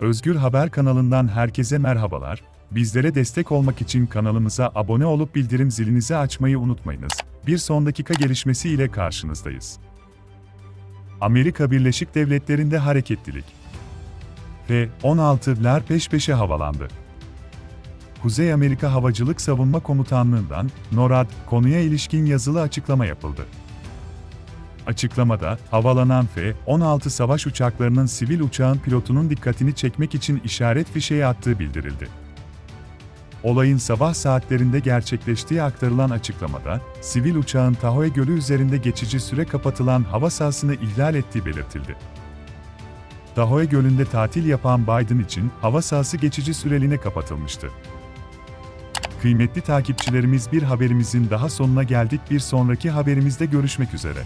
Özgür Haber kanalından herkese merhabalar. Bizlere destek olmak için kanalımıza abone olup bildirim zilinizi açmayı unutmayınız. Bir son dakika gelişmesi ile karşınızdayız. Amerika Birleşik Devletleri'nde hareketlilik. F-16'lar peş peşe havalandı. Kuzey Amerika Havacılık Savunma Komutanlığı'ndan NORAD konuya ilişkin yazılı açıklama yapıldı. Açıklamada, havalanan F-16 savaş uçaklarının sivil uçağın pilotunun dikkatini çekmek için işaret fişeği attığı bildirildi. Olayın sabah saatlerinde gerçekleştiği aktarılan açıklamada, sivil uçağın Tahoe Gölü üzerinde geçici süre kapatılan hava sahasını ihlal ettiği belirtildi. Tahoe Gölü'nde tatil yapan Biden için hava sahası geçici süreliğine kapatılmıştı. Kıymetli takipçilerimiz bir haberimizin daha sonuna geldik. Bir sonraki haberimizde görüşmek üzere.